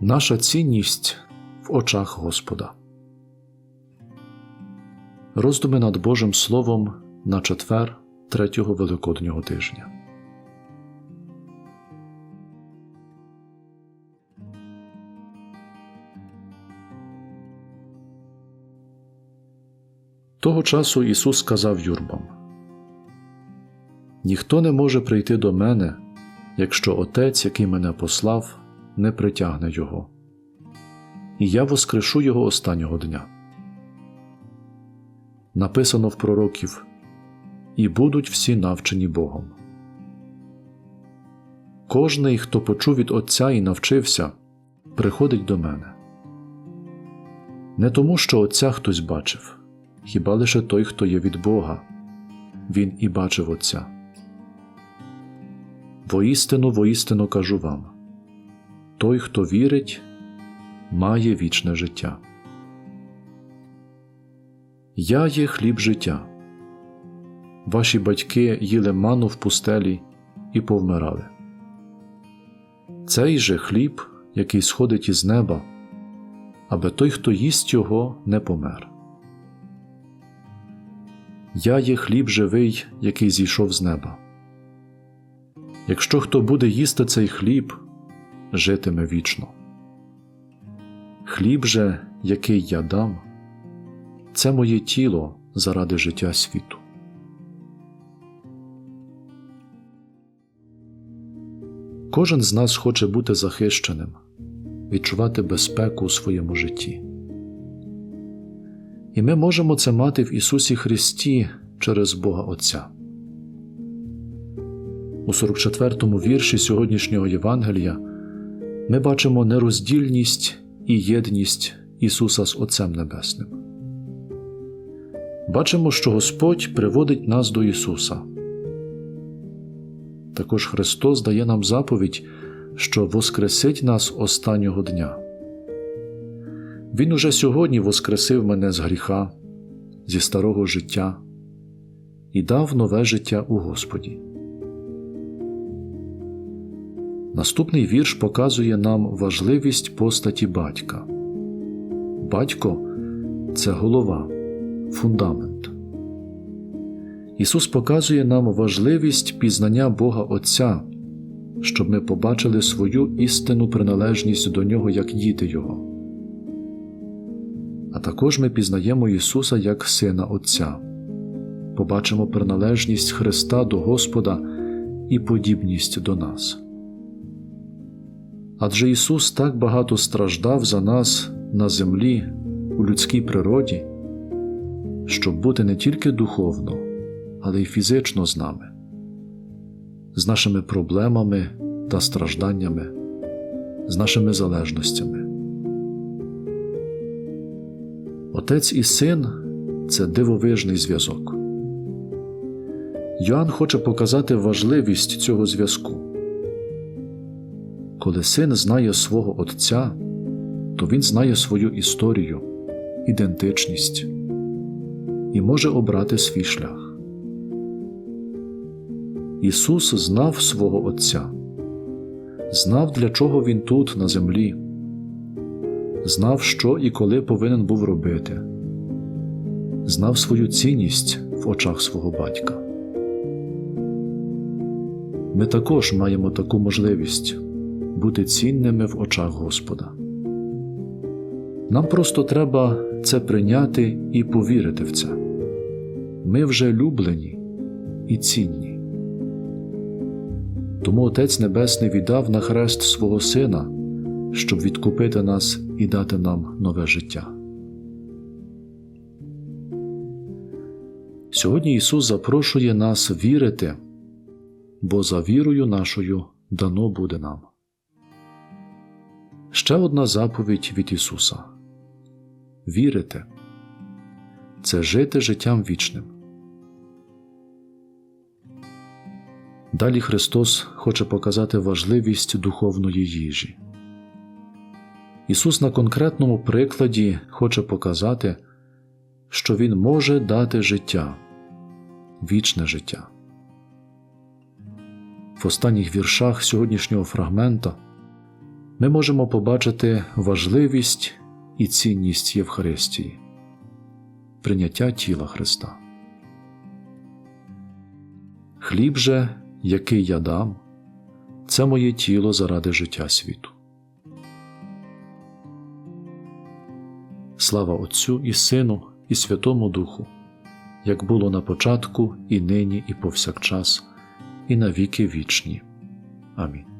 Наша цінність в очах Господа. Роздуми над Божим Словом на четвер третього Великоднього тижня. Того часу Ісус сказав юрбам: Ніхто не може прийти до мене, якщо Отець, який мене послав, не притягне Його, і я воскрешу Його останнього дня. Написано в пророків І будуть всі навчені Богом. Кожний, хто почув від Отця і навчився, приходить до мене. Не тому, що Отця хтось бачив, хіба лише той, хто є від Бога, він і бачив Отця. Воістину, воістину кажу вам той, хто вірить, має вічне життя. Я є хліб життя. Ваші батьки їли ману в пустелі і повмирали. Цей же хліб, який сходить із неба, аби той, хто їсть його, не помер. Я є хліб живий, який зійшов з неба. Якщо хто буде їсти цей хліб, житиме вічно. Хліб же, який я дам, це моє тіло заради життя світу. Кожен з нас хоче бути захищеним, відчувати безпеку у своєму житті. І ми можемо це мати в Ісусі Христі через Бога Отця. У 44-му вірші сьогоднішнього Євангелія ми бачимо нероздільність і єдність Ісуса з Отцем Небесним. Бачимо, що Господь приводить нас до Ісуса. Також Христос дає нам заповідь, що воскресить нас останнього дня. Він уже сьогодні воскресив мене з гріха, зі старого життя і дав нове життя у Господі. Наступний вірш показує нам важливість постаті батька. Батько це голова, фундамент. Ісус показує нам важливість пізнання Бога Отця, щоб ми побачили свою істинну приналежність до Нього як діти Його. А також ми пізнаємо Ісуса як Сина Отця, побачимо приналежність Христа до Господа і подібність до нас. Адже Ісус так багато страждав за нас на землі, у людській природі, щоб бути не тільки духовно, але й фізично з нами, з нашими проблемами та стражданнями, з нашими залежностями. Отець і син це дивовижний зв'язок. Йоанн хоче показати важливість цього зв'язку. Коли син знає свого Отця, то він знає свою історію, ідентичність і може обрати свій шлях. Ісус знав свого Отця, знав, для чого Він тут, на землі, знав, що і коли повинен був робити, знав свою цінність в очах свого батька. Ми також маємо таку можливість бути цінними в очах Господа. Нам просто треба це прийняти і повірити в це. Ми вже люблені і цінні. Тому Отець Небесний віддав на хрест свого Сина, щоб відкупити нас і дати нам нове життя. Сьогодні Ісус запрошує нас вірити, бо за вірою нашою дано буде нам. Ще одна заповідь від Ісуса вірити це жити життям вічним. Далі Христос хоче показати важливість духовної їжі. Ісус на конкретному прикладі хоче показати, що Він може дати життя, вічне життя. В останніх віршах сьогоднішнього фрагмента ми можемо побачити важливість і цінність Євхаристії, прийняття тіла Христа. Хліб же, який я дам, це моє тіло заради життя світу. Слава Отцю і Сину, і Святому Духу, як було на початку, і нині, і повсякчас, і на віки вічні. Амінь.